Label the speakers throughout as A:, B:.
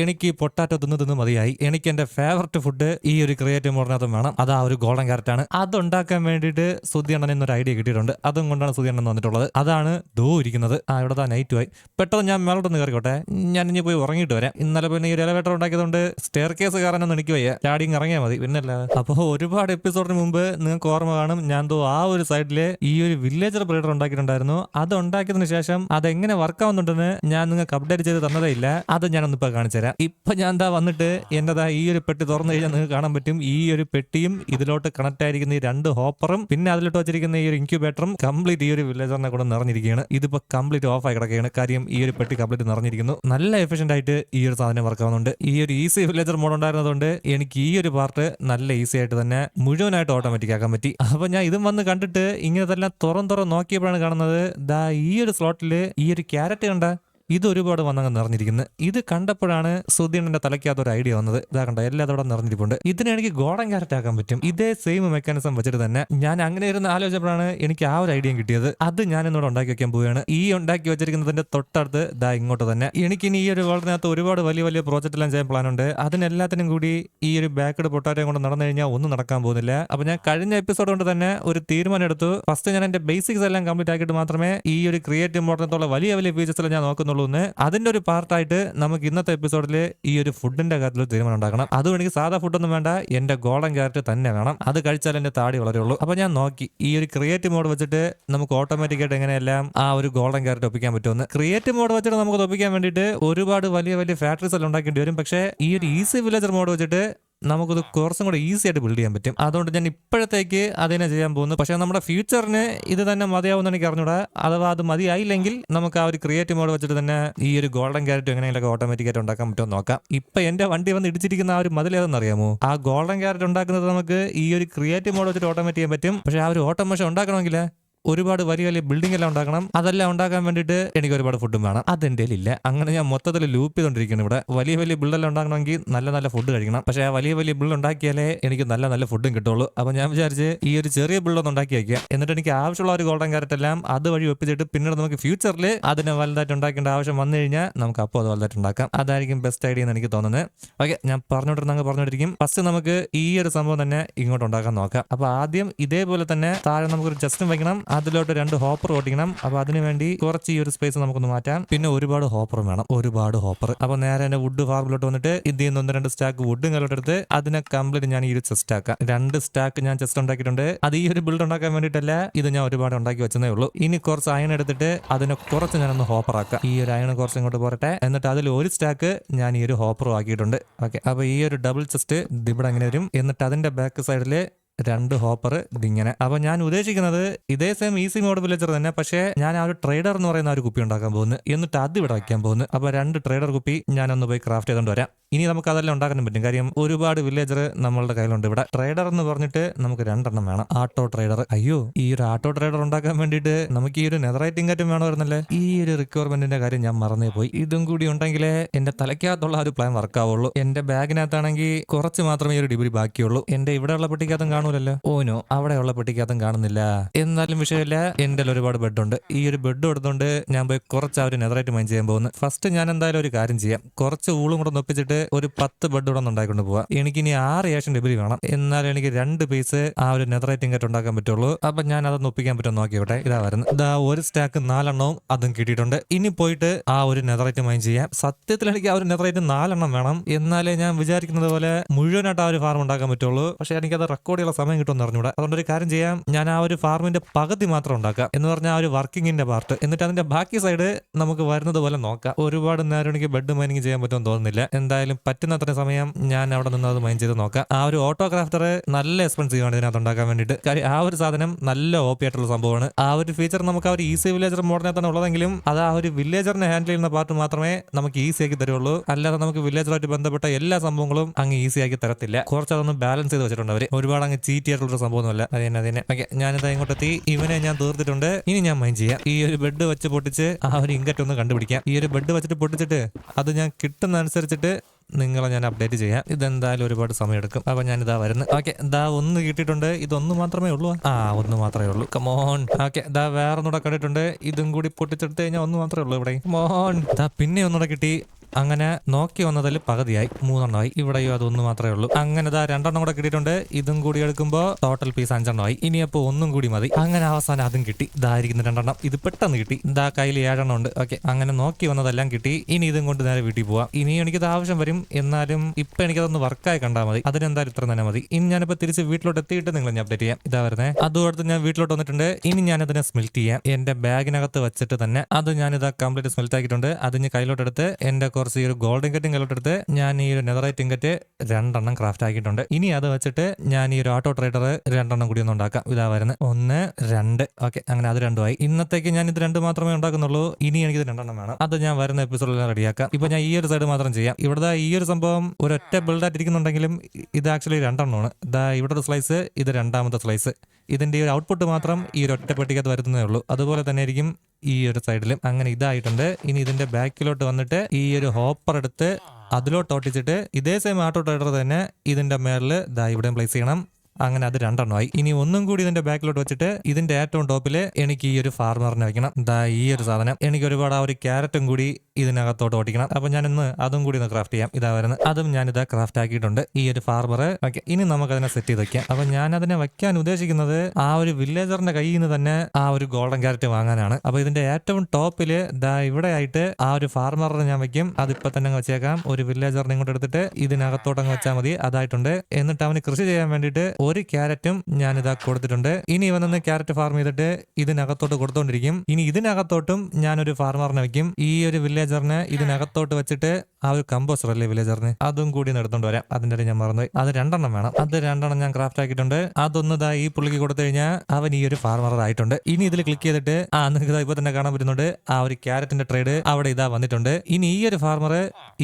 A: എനിക്ക് പൊട്ടാറ്റോ തിന്ന് തിന്ന് മതിയായി. എനിക്ക് എന്റെ ഫേവററ്റ് ഫുഡ് ഈ ഒരു ക്രിയേറ്റീവ് മോഡിനകത്തും വേണം. അത് ആ ഒരു ഗോൾഡൻ ക്യാരറ്റ് ആണ്. അത് ഉണ്ടാക്കാൻ വേണ്ടിയിട്ട് സുധിയണ്ണൻ എന്നൊരു ഐഡിയ കിട്ടിയിട്ടുണ്ട്. അതും കൊണ്ടാണ് സുധിയണ്ണൻ വന്നിട്ടുള്ളത്. അതാണ് ദോ ഇരിക്കുന്നത്. ആ ഇവിടെ താ നൈറ്റ് ആയി. പെട്ടെന്ന് ഞാൻ മേലോട്ടൊന്ന് കയറിക്കോട്ടെ. ഞാൻ ഇനി പോയി ഉറങ്ങിയിട്ട് വരാം. ഇന്നലെ പിന്നെ ഈ ഒരു എലവേറ്റർ ഉണ്ടാക്കിയതുകൊണ്ട് സ്റ്റെയർ കേസ് കാരനൊന്നും എനിക്ക് വയ്യ. ചാടിയും ഇറങ്ങിയാൽ മതി. പിന്നല്ല. അപ്പോൾ ഒരുപാട് എപ്പിസോഡിന് മുമ്പ് നിങ്ങൾക്ക് ഓർമ്മ കാണും. ഞാൻ ദോ ആ ഒരു സൈഡിൽ ഈ ഒരു വില്ലേജർ ബ്രീഡർ ഉണ്ടാക്കിയിട്ടുണ്ടായിരുന്നു. അത് ഉണ്ടാക്കിയതിനു ശേഷം അതെങ്ങനെ വർക്ക് ആവുന്നുണ്ടെന്ന് ഞാൻ നിങ്ങൾക്ക് അപ്ഡേറ്റ് ചെയ്ത് തന്നതേ ഇല്ല. അത് ഞാനൊന്നിപ്പോൾ കാണിച്ചു തരാം ഇപ്പൊ ഞാൻ എന്താ വന്നിട്ട് എന്റേതാ ഈ ഒരു പെട്ടി തുറന്നു കഴിഞ്ഞാൽ നിങ്ങൾക്ക് കാണാൻ പറ്റും ഈ ഒരു പെട്ടിയും ഇതിലോട്ട് കണക്ട് ആയിരിക്കുന്ന ഈ രണ്ട് ഹോപ്പറും പിന്നെ അതിലോട്ട് വെച്ചിരിക്കുന്ന ഈ ഒരു ഇൻക്യുബേറ്ററും കംപ്ലീറ്റ് ഈ ഒരു വില്ലേജറിനെ കൂടെ നിറഞ്ഞിരിക്കുകയാണ് ഇതിപ്പോ കംപ്ലീറ്റ് ഓഫ് ആയി കിടക്കുകയാണ് കാര്യം ഈ ഒരു പെട്ടി കംപ്ലീറ്റ് നിറഞ്ഞിരിക്കുന്നു നല്ല എഫിഷ്യന്റ് ആയിട്ട് ഈ ഒരു സാധനം വർക്ക് ആവുന്നുണ്ട് ഈ ഒരു ഈസി വില്ലേജർ മോഡ് ഉണ്ടായിരുന്നതുകൊണ്ട് എനിക്ക് ഈ ഒരു പാർട്ട് നല്ല ഈസി ആയിട്ട് തന്നെ മുഴുവനായിട്ട് ഓട്ടോമാറ്റിക് ആക്കാൻ പറ്റി അപ്പൊ ഞാൻ ഇതും വന്ന് കണ്ടിട്ട് ഇങ്ങനത്തെല്ലാം തുറം തുറം നോക്കിയപ്പോഴാണ് കാണുന്നത് ദാ ഈ ഒരു സ്ലോട്ടിൽ ഈ ഒരു ക്യാരറ്റ് കണ്ട ഇത് ഒരുപാട് വന്നങ്ങ് നിറഞ്ഞിരിക്കുന്നത് ഇത് കണ്ടപ്പോഴാണ് സുധീണന്റെ തലയ്ക്കകത്ത് ഒരു ഐഡിയ വന്നത്. ഇതാ കണ്ട എല്ലാം അതോടെ നിറഞ്ഞിരിപ്പുണ്ട്. ഇതിനെ ഗോഡൻ ക്യാരറ്റ് ആക്കാൻ പറ്റും. ഇതേ സെയിം മെക്കാനിസം വെച്ചിട്ട് തന്നെ ഞാൻ അങ്ങനെ ഇരുന്ന് ആലോചിച്ചപ്പോഴാണ് എനിക്ക് ആ ഒരു ഐഡിയ കിട്ടിയത്. അത് ഞാൻ ഇന്നോട് ഉണ്ടാക്കി വെക്കാൻ പോവുകയാണ്. ഈ ഉണ്ടാക്കി വെച്ചിരിക്കുന്നതിന്റെ തൊട്ടടുത്ത് ഇതാ ഇങ്ങോട്ട് തന്നെ. എനിക്ക് ഇനി ഈ ഒരു വേൾഡിനകത്ത് ഒരുപാട് വലിയ വലിയ പ്രോജക്റ്റ് എല്ലാം ചെയ്യാൻ പ്ലാൻ ഉണ്ട്. അതിനെല്ലാത്തിനും കൂടി ഈ ഒരു ബാക്കഡ് പൊട്ടാറ്റയും കൊണ്ട് നടന്നു കഴിഞ്ഞാൽ ഒന്നും നടക്കാൻ പോകുന്നില്ല. അപ്പൊ ഞാൻ കഴിഞ്ഞ എപ്പിസോഡ് കൊണ്ട് തന്നെ ഒരു തീരുമാനം എടുത്തു ഫസ്റ്റ് ഞാൻ എന്റെ ബേസിക്സ് എല്ലാം കംപ്ലീറ്റ് ആക്കിയിട്ട് മാത്രമേ ഈ ഒരു ക്രിയേറ്റീവ് മോഡലത്തോളം വലിയ വലിയ ഫീച്ചേഴ്സ് ഞാൻ നോക്കുന്നുള്ളൂ. എന്ന് അതിന്റെ ഒരു പാർട്ടായിട്ട് നമുക്ക് ഇന്നത്തെ എപ്പിസോഡിൽ ഈ ഒരു ഫുഡിന്റെ കാര്യത്തിൽ തീരുമാനം ഉണ്ടാക്കണം. അതും എനിക്ക് സാധാ ഫുഡൊന്നും വേണ്ട. എന്റെ ഗോൾഡൻ ക്യാരറ്റ് തന്നെ വേണം. അത് കഴിച്ചാൽ എന്റെ താടി വളരെയുള്ളൂ അപ്പൊ ഞാൻ നോക്കി. ഈ ഒരു ക്രിയേറ്റീവ് മോഡ് വെച്ചിട്ട് നമുക്ക് ഓട്ടോമാറ്റിക് ആയിട്ട് എങ്ങനെയെല്ലാം ആ ഒരു ഗോൾഡൻ ക്യാരറ്റ് ഒപ്പിക്കാൻ പറ്റുമെന്ന്. ക്രിയേറ്റീവ് മോഡ് വെച്ചിട്ട് നമുക്ക് ഒപ്പിക്കാൻ വേണ്ടിയിട്ട് ഒരുപാട് വലിയ വലിയ ഫാക്ടറീസ് എല്ലാം ഉണ്ടാക്കേണ്ടി വരും. പക്ഷേ ഈ ഒരു ഈസി വില്ലേജർ മോഡ് വെച്ചിട്ട് നമുക്കത് കുറച്ചും കൂടെ ഈസി ആയിട്ട് ബിൽഡ് ചെയ്യാൻ പറ്റും. അതുകൊണ്ട് ഞാൻ ഇപ്പോഴത്തേക്ക് അതിനെ ചെയ്യാൻ പോകുന്നു. പക്ഷേ നമ്മുടെ ഫ്യൂച്ചറിന് ഇത് തന്നെ മതിയാവുമെന്ന് എനിക്ക് അറിഞ്ഞൂടാ. അഥവാ അത് മതിയായില്ലെങ്കിൽ നമുക്ക് ആ ഒരു ക്രിയേറ്റീവ് മോഡ് വെച്ചിട്ട് തന്നെ ഈ ഒരു ഗോൾഡൻ ക്യാരറ്റ് എങ്ങനെയെങ്കിലും ഓട്ടോമാറ്റിക് ആയിട്ട് ഉണ്ടാക്കാൻ പറ്റുമോ എന്ന് നോക്കാം. ഇപ്പൊ എന്റെ വണ്ടി വന്ന് ഇടിച്ചിരിക്കുന്ന ആ ഒരു മതിൽ ഏതെന്ന് അറിയാമോ? ആ ഗോൾഡൻ ക്യാരറ്റ് ഉണ്ടാക്കുന്നത് നമുക്ക് ഈ ഒരു ക്രിയേറ്റീവ് മോഡ് വെച്ചിട്ട് ഓട്ടോമാറ്റിക് ചെയ്യാൻ പറ്റും. പക്ഷേ ആ ഒരു ഓട്ടോമേഷൻ ഉണ്ടാക്കണമെങ്കിൽ ഒരുപാട് വലിയ വലിയ ബിൽഡിംഗ് എല്ലാം ഉണ്ടാക്കണം. അതെല്ലാം ഉണ്ടാക്കാൻ വേണ്ടിയിട്ട് എനിക്ക് ഒരുപാട് ഫുഡും വേണം. അതെന്റെ ഇല്ല അങ്ങനെ ഞാൻ മൊത്തത്തിൽ ലൂപ്പ് ചെയ്തോണ്ടിരിക്കുന്നു ഇവിടെ. വലിയ വലിയ ബിൽഡെല്ലാം ഉണ്ടാക്കണമെങ്കിൽ നല്ല നല്ല ഫുഡ് കഴിക്കണം. പക്ഷേ ആ വലിയ വലിയ ബിൽഡ് ഉണ്ടാക്കിയാലേ എനിക്ക് നല്ല നല്ല ഫുഡും കിട്ടുള്ളൂ അപ്പൊ ഞാൻ വിചാരിച്ച് ഈ ഒരു ചെറിയ ബിൽഡ് ഒന്ന് ഉണ്ടാക്കി വയ്ക്കുക. എന്നിട്ട് എനിക്ക് ആവശ്യമുള്ള ഒരു ഗോൾഡൻ ക്യാരറ്റ് എല്ലാം അത് വഴി ഒപ്പിച്ചിട്ട് പിന്നീട് നമുക്ക് ഫ്യൂച്ചറിൽ അതിനെ വലുതായിട്ട് ഉണ്ടാക്കേണ്ട ആവശ്യം വന്നു കഴിഞ്ഞാൽ നമുക്ക് അപ്പോൾ അത് വലുതായിട്ട് ഉണ്ടാക്കാം. അതായിരിക്കും ബെസ്റ്റ് ഐഡിയ എന്ന് എനിക്ക് തോന്നുന്നത്. ഓക്കെ ഞാൻ പറഞ്ഞോട്ട് അങ്ങ് പറഞ്ഞോണ്ടിരിക്കും ഫസ്റ്റ് നമുക്ക് ഈ ഒരു സംഭവം തന്നെ ഇങ്ങോട്ട് ഉണ്ടാക്കാൻ നോക്കാം. അപ്പൊ ആദ്യം ഇതേപോലെ തന്നെ താഴെ നമുക്കൊരു ജസ്റ്റും വയ്ക്കണം അതിലോട്ട് രണ്ട് ഹോപ്പർ ഓടിക്കണം. അപ്പൊ അതിനു വേണ്ടി കുറച്ച് ഈ ഒരു സ്പേസ് നമുക്കൊന്ന് മാറ്റാം. പിന്നെ ഒരുപാട് ഹോപ്പറും വേണം. ഒരുപാട് ഹോപ്പർ. അപ്പൊ നേരെ എന്നെ വുഡ് ഫാർമിലോട്ട് വന്നിട്ട് ഇതിൽ നിന്ന് ഒന്ന് രണ്ട് സ്റ്റാക്ക് വുഡും കലോട്ടെടുത്ത് അതിനെ കംപ്ലീറ്റ് ഞാൻ ഈ ഒരു ചെസ്റ്റ് ആക്കാം. രണ്ട് സ്റ്റാക്ക് ഞാൻ ചെസ്റ്റ് ഉണ്ടാക്കിയിട്ടുണ്ട്. അത് ഈ ഒരു ബിൽഡ് ഉണ്ടാക്കാൻ വേണ്ടിയിട്ടല്ല. ഇത് ഞാൻ ഒരുപാട് ഉണ്ടാക്കി വെച്ചതേ ഉള്ളൂ. ഇനി കുറച്ച് അയൺ എടുത്തിട്ട് അതിനെ കുറച്ച് ഞാനൊന്ന് ഹോപ്പർ ആക്കാം. ഈ ഒരു അയൺ കുറച്ച് ഇങ്ങോട്ട് പോരട്ടെ. എന്നിട്ട് അതിൽ ഒരു സ്റ്റാക്ക് ഞാൻ ഈ ഒരു ഹോപ്പറും ആക്കിയിട്ടുണ്ട്. ഓക്കെ അപ്പൊ ഈ ഒരു ഡബിൾ ചെസ്റ്റ് ഇവിടെ അങ്ങനെ വരും? എന്നിട്ട് അതിന്റെ ബാക്ക് സൈഡിൽ രണ്ട് ഹോപ്പർ ഇതിങ്ങനെ. അപ്പൊ ഞാൻ ഉദ്ദേശിക്കുന്നത് ഇതേ സെയിം ഈസി മോഡ് വില്ലേജർ തന്നെ പക്ഷേ ഞാൻ ആ ഒരു ട്രേഡർ എന്ന് പറയുന്ന ഒരു കുപ്പി ഉണ്ടാക്കാൻ പോകുന്നു. എന്നിട്ട് അത് ഇവിടെ വയ്ക്കാൻ പോകുന്നു. അപ്പൊ രണ്ട് ട്രേഡർ കുപ്പി ഞാൻ ഒന്ന് പോയി ക്രാഫ്റ്റ് ചെയ്തുകൊണ്ട് വരാം. ഇനി നമുക്ക് അതെല്ലാം ഉണ്ടാക്കാനും പറ്റും. കാര്യം ഒരുപാട് വില്ലേജർ നമ്മളുടെ കയ്യിലുണ്ട് ഇവിടെ. ട്രേഡർ എന്ന് പറഞ്ഞിട്ട് നമുക്ക് രണ്ടെണ്ണം വേണം. ആട്ടോ ട്രേഡർ അയ്യോ ഈ ഒരു ആട്ടോ ട്രേഡർ ഉണ്ടാക്കാൻ വേണ്ടിയിട്ട് നമുക്ക് ഈ ഒരു നെതറൈറ്റിംഗ് ഇൻകറ്റും വേണമായിരുന്നല്ലേ? ഈ ഒരു റിക്വയർമെന്റിന്റെ കാര്യം ഞാൻ മറന്നേ പോയി. ഇതും കൂടി ഉണ്ടെങ്കിലേ എന്റെ തലയ്ക്കകത്തുള്ള ഒരു പ്ലാൻ വർക്ക് ആവുള്ളൂ. എന്റെ ബാഗിനകത്താണെങ്കിൽ കുറച്ച് മാത്രമേ ഈ ഒരു ഡിഗ്രി ബാക്കിയുള്ളൂ. എന്റെ ഇവിടെയുള്ള പെട്ടിക്കകത്തും കാണൂലല്ലോ? ഓനോ അവിടെയുള്ള പെട്ടിക്കകത്തും കാണുന്നില്ല. എന്നാലും വിഷയമില്ല എന്റെ ഒരുപാട് ബെഡ് ഉണ്ട് ഈ ഒരു ബെഡ് എടുത്തുകൊണ്ട് ഞാൻ പോയി കുറച്ച് അവർ നെതറായിട്ട് മൈൻഡ് ചെയ്യാൻ പോകുന്നു. ഫസ്റ്റ് ഞാൻ എന്തായാലും ഒരു കാര്യം ചെയ്യാം. കുറച്ച് ഊളും കൂടെ ഒപ്പിച്ചിട്ട് ഒരു പത്ത് ബെഡ് കൂടെ ഉണ്ടാക്കിക്കൊണ്ട് എനിക്ക് ഇനി ആറ് ഏഷ്യൻ ഡിഗ്രി വേണം. എന്നാലും എനിക്ക് രണ്ട് പീസ് ആ ഒരു നെതറൈറ്റ് ഇങ്ങോട്ട് ഉണ്ടാക്കാൻ പറ്റുള്ളൂ. അപ്പൊ ഞാൻ അതൊന്ന് ഒപ്പിക്കാൻ പറ്റുമോ നോക്കിയോട്ടെ ഇതാ വരുന്നത്. ഇതാ ഒരു സ്റ്റാക്ക് നാലെണ്ണവും അതും കിട്ടിയിട്ടുണ്ട്. ഇനി പോയിട്ട് ആ ഒരു നെതറൈറ്റ് മൈൻഡ് ചെയ്യാം. സത്യത്തിൽ എനിക്ക് ആ ഒരു നെതറൈറ്റ് നാലെണ്ണം വേണം. എന്നാലേ ഞാൻ വിചാരിക്കുന്നത് പോലെ മുഴുവനായിട്ട് ആ ഒരു ഫാർം ഉണ്ടാക്കാൻ പറ്റുള്ളൂ. പക്ഷെ എനിക്കത് റെക്കോർഡ് ചെയ്യാനുള്ള സമയം കിട്ടുമെന്ന് അറിഞ്ഞൂടാ അതുകൊണ്ട് ഒരു കാര്യം ചെയ്യാം. ഞാൻ ആ ഒരു ഫാർമിന്റെ പകുതി മാത്രം ഉണ്ടാക്കാം എന്ന് പറഞ്ഞാൽ ആ ഒരു വർക്കിങ്ങിന്റെ പാർട്ട്. എന്നിട്ട് അതിന്റെ ബാക്കി സൈഡ് നമുക്ക് വരുന്നത് പോലെ നോക്കാം. ഒരുപാട് നേരം എനിക്ക് ബെഡ് മൈനിങ് ചെയ്യാൻ പറ്റുമെന്ന് തോന്നുന്നില്ല. എന്തായാലും പറ്റുന്നത്ര സമയം ഞാൻ അവിടെ നിന്ന് അത് മൈൻ ചെയ്ത് നോക്കാം. ആ ഒരു ഓട്ടോ ക്രാഫ്റ്റർ നല്ല എക്സ്പെൻസീവ് ആണ് ഇതിനകത്ത് ഉണ്ടാക്കാൻ വേണ്ടിയിട്ട്. കാര്യം ആ ഒരു സാധനം നല്ല ഓപ്പി ആയിട്ടുള്ള സംഭവമാണ്. ആ ഒരു ഫീച്ചർ നമുക്ക് ആ ഒരു ഈസി വില്ലേജർ മോഡലിനകത്താണ് ഉള്ളതെങ്കിലും അത് ആ ഒരു വില്ലേജറിനെ ഹാൻഡിൽ ചെയ്യുന്ന പാർട്ട് മാത്രമേ നമുക്ക് ഈസി ആക്കി തരുള്ളൂ. അല്ലാതെ നമുക്ക് വില്ലേജറുമായിട്ട് ബന്ധപ്പെട്ട എല്ലാ സംഭവങ്ങളും അങ്ങ് ഈസി ആക്കി തരത്തില്ല. കുറച്ച് അതൊന്ന് ബാലൻസ് ചെയ്ത് വെച്ചിട്ടുണ്ട് അവർ ഒരുപാട് അങ്ങ് ചീറ്റി ഒരു സംഭവമൊന്നുമല്ല. അത് തന്നെ അത് തന്നെ ഓക്കെ ഇങ്ങോട്ട് ഇങ്ങോട്ടെത്തി ഇവനെ ഞാൻ തീർത്തിട്ടുണ്ട്. ഇനി ഞാൻ മൈൻഡ് ചെയ്യാം. ഈ ഒരു ബെഡ് വെച്ച് പൊട്ടിച്ച് ആ ഒരു ഇങ്കറ്റ് ഒന്ന് കണ്ടുപിടിക്കാം. ഈ ഒരു ബെഡ് വെച്ചിട്ട് പൊട്ടിച്ചിട്ട് അത് ഞാൻ കിട്ടുന്ന അനുസരിച്ചിട്ട് നിങ്ങളെ ഞാൻ അപ്ഡേറ്റ് ചെയ്യാം. ഇതെന്തായാലും ഒരുപാട് സമയം എടുക്കും അപ്പൊ ഞാൻ ഇതാ വരുന്നത് ഓക്കെ ദാ ഒന്ന് കിട്ടിയിട്ടുണ്ട്. ഇതൊന്ന് മാത്രമേ ഉള്ളൂ. ആ ഒന്ന് മാത്രമേ ഉള്ളൂ. കമോൺ ഓക്കെ ദാ വേറെ ഒന്നുകൂടെ കണ്ടിട്ടുണ്ട്. ഇതും കൂടി പൊട്ടിച്ചെടുത്ത് കഴിഞ്ഞാൽ ഒന്ന് മാത്രമേ ഉള്ളൂ ഇവിടെ. മോൺ ദാ പിന്നെ ഒന്നുകൂടെ കിട്ടി. അങ്ങനെ നോക്കി വന്നതിൽ പകുതിയായി മൂന്നെണ്ണമായി. ഇവിടെയോ അതൊന്നു മാത്രമേ ഉള്ളൂ. അങ്ങനെ ഇതാ രണ്ടെണ്ണം കൂടെ കിട്ടിയിട്ടുണ്ട്. ഇതും കൂടി എടുക്കുമ്പോൾ ടോട്ടൽ പീസ് അഞ്ചെണ്ണമായി. ഇനിയപ്പോ ഒന്നും കൂടി മതി. അങ്ങനെ അവസാനം അതും കിട്ടി. ഇതായിരിക്കുന്ന രണ്ടെണ്ണം. ഇത് പെട്ടെന്ന് കിട്ടി. ഇതാ കയ്യിൽ ഏഴെണ്ണം ഉണ്ട്. ഓക്കെ അങ്ങനെ നോക്കി വന്നതെല്ലാം കിട്ടി. ഇനി ഇതും കൊണ്ട് നേരെ വീട്ടിൽ പോവാം. ഇനി എനിക്കത് ആവശ്യം വരും. എന്നാലും ഇപ്പൊ എനിക്കതൊന്ന് വർക്കായി കണ്ടാൽ മതി. അതിനെന്തായാലും ഇത്ര തന്നെ മതി. ഇനി ഞാനിപ്പോ തിരിച്ച് വീട്ടിലോട്ട് എത്തിയിട്ട് നിങ്ങൾ ഞാൻ അപ്ഡേറ്റ് ചെയ്യാം. ഇതാ വരുന്നത് അതുകൊടുത്ത് ഞാൻ വീട്ടിലോട്ട് വന്നിട്ടുണ്ട്. ഇനി ഞാൻ അതിനെ സ്മെൽറ്റ് ചെയ്യാം. എന്റെ ബാഗിനകത്ത് വെച്ചിട്ട് തന്നെ അത് ഞാനിതാ കംപ്ലീറ്റ് സ്മെൽറ്റ് ആക്കിയിട്ടുണ്ട്. അത് ഞാൻ കയ്യിലോട്ട് എടുത്ത് എന്റെ കുറച്ച് ഈ ഒരു ഗോൾഡൻ കറ്റും കയ്യിലോട്ട് എടുത്ത് ഞാൻ ഈ ഒരു നെതറൈറ്റ് ഇങ്കറ്റ് രണ്ടെണ്ണം ക്രാഫ്റ്റ് ആക്കിയിട്ടുണ്ട്. ഇനി അത് വെച്ചിട്ട് ഞാൻ ഈ ഒരു ഓട്ടോ ട്രേഡർ രണ്ടെണ്ണം കൂടി ഒന്ന് ഉണ്ടാക്കാം. ഇതാ വരുന്നത് ഒന്ന് രണ്ട്. ഓക്കെ അങ്ങനെ അത് രണ്ടുമായി ഇന്നത്തേക്ക് ഞാൻ ഇത് രണ്ട് മാത്രമേ ഉണ്ടാക്കുന്നുള്ളൂ. ഇനി എനിക്ക് ഇത് രണ്ടെണ്ണം വേണം. അത് ഞാൻ വരുന്ന എപ്പിസോഡിൽ റെഡിയാക്കാം ഇപ്പൊ ഞാൻ ഈ ഒരു സൈഡ് മാത്രം ചെയ്യാം. ഇവിടെ ഈ ഒരു സംഭവം ഒരൊറ്റ ബിൽഡായിട്ട് ഇരിക്കുന്നുണ്ടെങ്കിലും ഇത് ആക്ച്വലി രണ്ടെണ്ണമാണ് ഇതാ ഇവിടെ ഒരു സ്ലൈസ് ഇത് രണ്ടാമത്തെ സ്ലൈസ് ഇതിന്റെ ഒരു ഔട്ട്പുട്ട് മാത്രം ഈ ഒരു ഒറ്റ പെട്ടിക്കകത്ത് ഉള്ളൂ. അതുപോലെ തന്നെ ആയിരിക്കും ഈ ഒരു സൈഡിലും അങ്ങനെ ഇതായിട്ടുണ്ട്. ഇനി ഇതിന്റെ ബാക്കിലോട്ട് വന്നിട്ട് ഈ ഒരു ഹോപ്പർ എടുത്ത് അതിലോട്ട് ഒട്ടിച്ചിട്ട് ഇതേ സെയിം ആട്ടോ ട്രേഡർ തന്നെ ഇതിന്റെ മേളിൽ ദാ ഇവിടെയും പ്ലേസ് ചെയ്യണം. അങ്ങനെ അത് രണ്ടെണ്ണമായി. ഇനി ഒന്നും കൂടി ഇതിന്റെ ബാക്കിലോട്ട് വെച്ചിട്ട് ഇതിന്റെ ഏറ്റവും ടോപ്പിൽ എനിക്ക് ഈ ഒരു ഫാർമറിനെ വെക്കണം ദാ ഈ ഒരു സാധനം. എനിക്ക് ഒരുപാട് ആ ഒരു ക്യാരറ്റും കൂടി ഇതിനകത്തോട്ട് ഓടിക്കണം. അപ്പൊ ഞാൻ ഇന്ന് അതും കൂടി ഒന്ന് ക്രാഫ്റ്റ് ചെയ്യാം. ഇതാ വരുന്നത്. അതും ഞാൻ ഇതാ ക്രാഫ്റ്റ് ആക്കിയിട്ടുണ്ട്. ഈ ഒരു ഫാർമർ ഓക്കെ ഇനി നമുക്ക് അതിനെ സെറ്റ് ചെയ്ത് വെക്കാം. അപ്പൊ ഞാൻ അതിനെ വെക്കാൻ ഉദ്ദേശിക്കുന്നത് ആ ഒരു വില്ലേജറിന്റെ കയ്യിൽ നിന്ന് തന്നെ ആ ഒരു ഗോൾഡൻ ക്യാരറ്റ് വാങ്ങാനാണ്. അപ്പൊ ഇതിന്റെ ഏറ്റവും ടോപ്പിൽ ദാ ഇവിടെ ആയിട്ട് ആ ഒരു ഫാർമറിനെ ഞാൻ വെക്കും. അത് ഇപ്പൊ തന്നെ അങ്ങ് വെച്ചേക്കാം. ഒരു വില്ലേജറിനെ ഇങ്ങോട്ട് എടുത്തിട്ട് ഇതിനകത്തോട്ട് അങ്ങ് വെച്ചാൽ മതി. അതായിട്ടുണ്ട്. എന്നിട്ട് അവന് കൃഷി ചെയ്യാൻ വേണ്ടിയിട്ട് ഒരു ക്യാരറ്റും ഞാൻ ഇതാ കൊടുത്തിട്ടുണ്ട്. ഇനി ഇവനൊന്ന് ക്യാരറ്റ് ഫാർം ചെയ്തിട്ട് ഇതിനകത്തോട്ട് കൊടുത്തോണ്ടിരിക്കും. ഇനി ഇതിനകത്തോട്ടും ഞാനൊരു ഫാർമറിനെ വെക്കും. ഈ ഒരു വില്ലേജറിനെ ഇതിനകത്തോട്ട് വെച്ചിട്ട് ആ ഒരു കമ്പോസർ അല്ലേ വില്ലേജറിന് അതും കൂടി എടുത്തോണ്ട് വരാം. അതിന്റെ ഇടയിൽ ഞാൻ മറന്നുപോയി. അത് രണ്ടെണ്ണം വേണം. അത് രണ്ടെണ്ണം ഞാൻ ക്രാഫ്റ്റ് ആക്കിയിട്ടുണ്ട്. അതൊന്ന് ദാ ഈ പുള്ളിക്ക് കൊടുത്തു കഴിഞ്ഞാൽ അവൻ ഈ ഒരു ഫാർമർ ആയിട്ടുണ്ട്. ഇനി ഇതിൽ ക്ലിക്ക് ചെയ്തിട്ട് ആ നിങ്ങൾക്ക് ഇപ്പൊ തന്നെ കാണാൻ പറ്റുന്നുണ്ട്. ആ ഒരു ക്യാരറ്റിന്റെ ട്രേഡ് അവിടെ ഇതാ വന്നിട്ടുണ്ട്. ഇനി ഈ ഒരു ഫാർമർ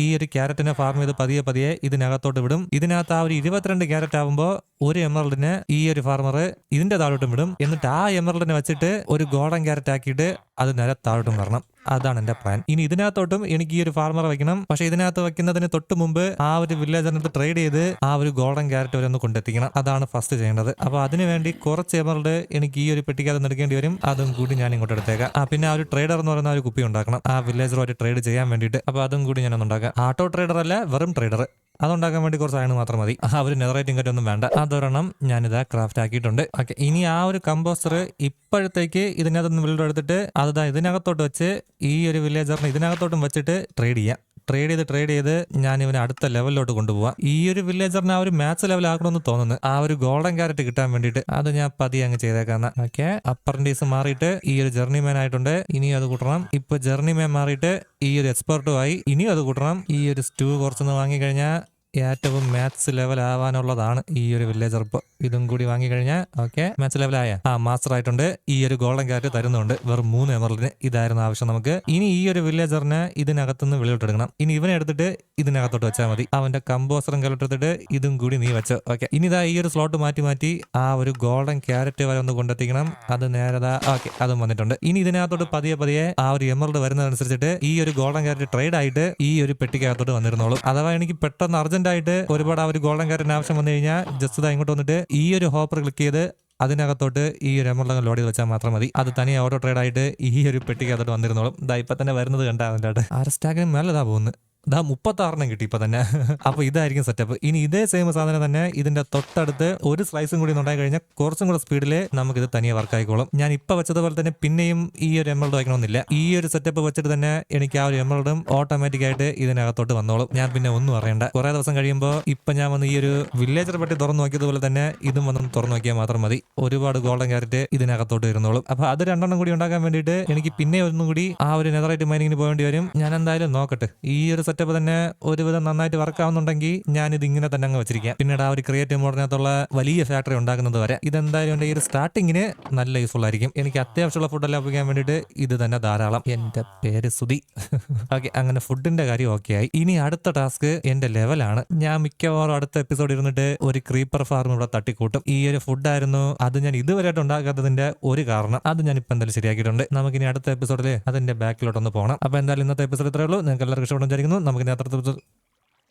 A: ഈ ഒരു ക്യാരറ്റിനെ ഫാർം ചെയ്ത് പതിയെ പതിയെ ഇതിനകത്തോട്ട് വിടും. ഇതിനകത്ത് ആ ഒരു ഇരുപത്തിരണ്ട് ക്യാരറ്റ് ആകുമ്പോൾ ഒരു എമറൽഡിന് ഈ ഒരു ഫാർമർ ഇതിന്റെ താഴോട്ടും വിടും. എന്നിട്ട് ആ എമറൽഡിനെ വെച്ചിട്ട് ഒരു ഗോൾഡൻ ക്യാരറ്റ് ആക്കിയിട്ട് അത് നേരെ താഴോട്ടും വരണം. അതാണ് എന്റെ പ്ലാൻ ഇനി ഇതിനകത്തോട്ടും എനിക്ക് ഈ ഒരു ഫാർമർ വെക്കണം. പക്ഷെ ഇതിനകത്ത് വെക്കുന്നതിന് തൊട്ട് മുമ്പ് ആ ഒരു വില്ലേജറിനടുത്ത് ട്രേഡ് ചെയ്ത് ആ ഒരു ഗോൾഡൻ ക്യാരറ്റ് വരെ ഒന്ന് കൊണ്ടെത്തിക്കണം. അതാണ് ഫസ്റ്റ് ചെയ്യേണ്ടത്. അപ്പൊ അതിനുവേണ്ടി കുറച്ച് എമറൽഡ് എനിക്ക് ഈ ഒരു പെട്ടിക്കകത്ത് എടുക്കേണ്ടി വരും. അതും കൂടി ഞാൻ ഇങ്ങോട്ട് എടുത്തേക്കാം. ആ പിന്നെ ആ ഒരു ട്രേഡർ എന്ന് പറയുന്ന ഒരു കുപ്പി ഉണ്ടാക്കണം. ആ വില്ലേജറുമായിട്ട് ട്രേഡ് ചെയ്യാൻ വേണ്ടിയിട്ട്. അപ്പൊ അതും കൂടി ഞാനൊന്നുണ്ടാക്കാം ആട്ടോ ട്രേഡർ അല്ല വെറും ട്രേഡർ അതുണ്ടാക്കാൻ വേണ്ടി കുറച്ച് അയണ് മാത്രം മതി. ആ ഒരു നെതറേറ്റിംഗ് കറ്റ് ഒന്നും വേണ്ട. അതൊരെണ്ണം ഞാനിതാ ക്രാഫ്റ്റ് ആക്കിയിട്ടുണ്ട്. ഓക്കെ ഇനി ആ ഒരു കമ്പോസ്റ്റർ ഇപ്പോഴത്തേക്ക് ഇതിനകത്തൊന്ന് ബിൽഡ് എടുത്തിട്ട് അതാ ഇതിനകത്തോട്ട് വെച്ച് ഈ ഒരു വില്ലേജറിന് ഇതിനകത്തോട്ടും വെച്ചിട്ട് ട്രേഡ് ചെയ്യാം. ട്രേഡ് ചെയ്ത് ട്രേഡ് ചെയ്ത് ഞാൻ ഇവനെ അടുത്ത ലെവലിലോട്ട് കൊണ്ടുപോവാം. ഈ ഒരു വില്ലേജറിനെ ആ ഒരു മാച്ച് ലെവൽ ആക്കണമെന്ന് തോന്നുന്നു. ആ ഒരു ഗോൾഡൻ ക്യാരറ്റ് കിട്ടാൻ വേണ്ടിയിട്ട്. അത് ഞാൻ പതിയെ അങ്ങ് ചെയ്തേക്കാന്ന്. ഓക്കെ അപ്പറന്റീസ് മാറിയിട്ട് ഈ ഒരു ജെർണി മാൻ ആയിട്ടുണ്ട്. ഇനി അത് കൂട്ടണം. ഇപ്പൊ ജെർണി മാൻ മാറിയിട്ട് ഈ ഒരു എക്സ്പെർട്ടുമായി ഇനിയും അത് കൂട്ടണം. ഈ ഒരു സ്റ്റൂ കുറച്ചൊന്ന് വാങ്ങിക്കഴിഞ്ഞാൽ ഏറ്റവും മാത്സ് ലെവൽ ആവാനുള്ളതാണ് ഈ ഒരു വില്ലേജ് ഉറപ്പ്. ഇതും കൂടി വാങ്ങിക്കഴിഞ്ഞാൽ ഓക്കെ മാത്സ് ലെവൽ ആയ. ആ മാസ്റ്റർ ആയിട്ടുണ്ട്. ഈ ഒരു ഗോൾഡൻ കാറ്റ് തരുന്നുണ്ട്. വെറും മൂന്ന് എമറലിന് ഇതായിരുന്നു ആവശ്യം നമുക്ക്. ഇനി ഈ ഒരു വില്ലേജറിനെ ഇതിനകത്തുനിന്ന് വെളിയിട്ടെടുക്കണം ഇനി ഇവനെ എടുത്തിട്ട് ഇതിനകത്തോട്ട് വെച്ചാൽ മതി. അവന്റെ കമ്പോസറും കലോട്ടെടുത്തിട്ട് ഇതും കൂടി നീ വെച്ചോ ഓക്കെ ഇനി ഇതാ ഈ ഒരു സ്ലോട്ട് മാറ്റി മാറ്റി ആ ഒരു ഗോൾഡൻ ക്യാരറ്റ് വരെ ഒന്ന് കൊണ്ടെത്തിക്കണം. അത് നേരതാ ഓക്കെ അതും വന്നിട്ടുണ്ട്. ഇനി ഇതിനകത്തോട്ട് പതിയെ പതിയെ ആ ഒരു എമറൽഡ് വരുന്നതനുസരിച്ചിട്ട് ഈ ഒരു ഗോൾഡൻ ക്യാരറ്റ് ട്രേഡ് ആയിട്ട് ഈ ഒരു പെട്ടിക്കകത്തോട്ട് വന്നിരുന്നോളും. അഥവാ എനിക്ക് പെട്ടെന്ന് അർജന്റ് ആയിട്ട് ഒരുപാട് ആ ഒരു ഗോൾഡൻ കാരൻ ആവശ്യം വന്നു കഴിഞ്ഞാൽ ജസ്റ്റ് ഇതാ ഇങ്ങോട്ട് വന്നിട്ട് ഈ ഒരു ഹോപ്പർ ക്ലിക്ക് ചെയ്ത് അതിനകത്തോട്ട് ഈ ഒരു എമൗണ്ട് ലോഡ് വെച്ചാൽ മാത്രം മതി. അത് തനിയെ ഓട്ടോ ട്രേഡ് ആയിട്ട് ഈ ഒരു പെട്ടിക്കകത്തോട്ട് വന്നിരുന്നോളും. ഇതാ ഇപ്പൊ തന്നെ വരുന്നത് കണ്ടാ അതിന്റെ മേലെ മേലതാ പോകുന്നത്. ഇതാ മുപ്പത്താറെണ്ണം കിട്ടി ഇപ്പൊ തന്നെ. അപ്പൊ ഇതായിരിക്കും സെറ്റപ്പ് ഇനി ഇതേ സെയിം സാധനം തന്നെ ഇതിന്റെ തൊട്ടടുത്ത് ഒരു സ്ലൈസും കൂടി ഉണ്ടായി കഴിഞ്ഞാൽ കുറച്ചും കൂടെ സ്പീഡിൽ നമുക്ക് ഇത് തനിയെ വർക്ക് ആയിക്കോളും. ഞാൻ ഇപ്പൊ വെച്ചതുപോലെ തന്നെ പിന്നെയും ഈ ഒരു എമറൽഡ് വയ്ക്കണമെന്നില്ല. ഈ ഒരു സെറ്റപ്പ് വെച്ചിട്ട് തന്നെ എനിക്ക് ആ ഒരു എമറൽഡും ഓട്ടോമാറ്റിക് ആയിട്ട് ഇതിനകത്തോട്ട് വന്നോളും. ഞാൻ പിന്നെ ഒന്നും അറിയണ്ട. കുറെ ദിവസം കഴിയുമ്പോൾ ഇപ്പൊ ഞാൻ വന്ന് ഈ ഒരു വില്ലേജർ പറ്റി തുറന്നു നോക്കിയതുപോലെ തന്നെ ഇതും വന്ന് തുറന്നു നോക്കിയാൽ മാത്രം മതി. ഒരുപാട് ഗോൾഡൻ ക്യാരറ്റ് ഇതിനകത്തോട്ട് വരുന്നോളും അപ്പൊ അത് രണ്ടെണ്ണം കൂടി ഉണ്ടാക്കാൻ വേണ്ടിയിട്ട് എനിക്ക് പിന്നെ ഒന്നും കൂടി ആ ഒരു നെതറൈറ്റ് മൈനിങ്ങിന് പോകേണ്ടി വരും. ഞാൻ എന്തായാലും നോക്കട്ടെ. ഈ ഒരു സെറ്റപ്പ് തന്നെ ഒരുവിധം നന്നായിട്ട് വർക്ക് ആവുന്നുണ്ടെങ്കിൽ ഞാൻ ഇത് ഇങ്ങനെ തന്നെ അങ്ങ് വെച്ചിരിക്കാം. പിന്നീട് ആ ഒരു ക്രിയേറ്റീവ് മോഡിനകത്തുള്ള വലിയ ഫാക്ടറി ഉണ്ടാക്കുന്നത് വരെ ഇതെന്തായാലും എന്റെ ഈ ഒരു സ്റ്റാർട്ടിങ്ങിന് നല്ല യൂസ്ഫുൾ ആയിരിക്കും. എനിക്ക് അത്യാവശ്യമുള്ള ഫുഡെല്ലാം ഉപയോഗിക്കാൻ വേണ്ടിയിട്ട് ഇത് തന്നെ ധാരാളം. എന്റെ പേര് സുധി. ഓക്കെ അങ്ങനെ ഫുഡിന്റെ കാര്യം ഓക്കെ ആയി. ഇനി അടുത്ത ടാസ്ക് എന്റെ ലെവലാണ് ഞാൻ മിക്കവാറും അടുത്ത എപ്പിസോഡ് ഇരുന്നിട്ട് ഒരു ക്രീപ്പർ ഫാർം ഇവിടെ തട്ടിക്കൂട്ടും. ഈ ഒരു ഫുഡായിരുന്നു അത് ഞാൻ ഇതുവരെയായിട്ട് ഉണ്ടാക്കാത്തതിന്റെ ഒരു കാരണം. അത് ഞാൻ ഇപ്പം എന്തായാലും ശരിയാക്കിയിട്ടുണ്ട്. നമുക്കിനി അടുത്ത എപ്പിസോഡിൽ അതിന്റെ ബാക്കിലോട്ടൊന്ന് പോകണം അപ്പൊ എന്തായാലും ഇന്നത്തെ എപ്പിസോഡ് ഇത്രയേ ഉള്ളൂ. നിങ്ങൾക്ക് എല്ലാവർക്കും ഇഷ്ടപ്പെടുന്നു വിചാരിക്കുന്നു. നമുക്ക് നേതൃത്വത്തിൽ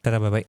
A: തരാം. ബൈ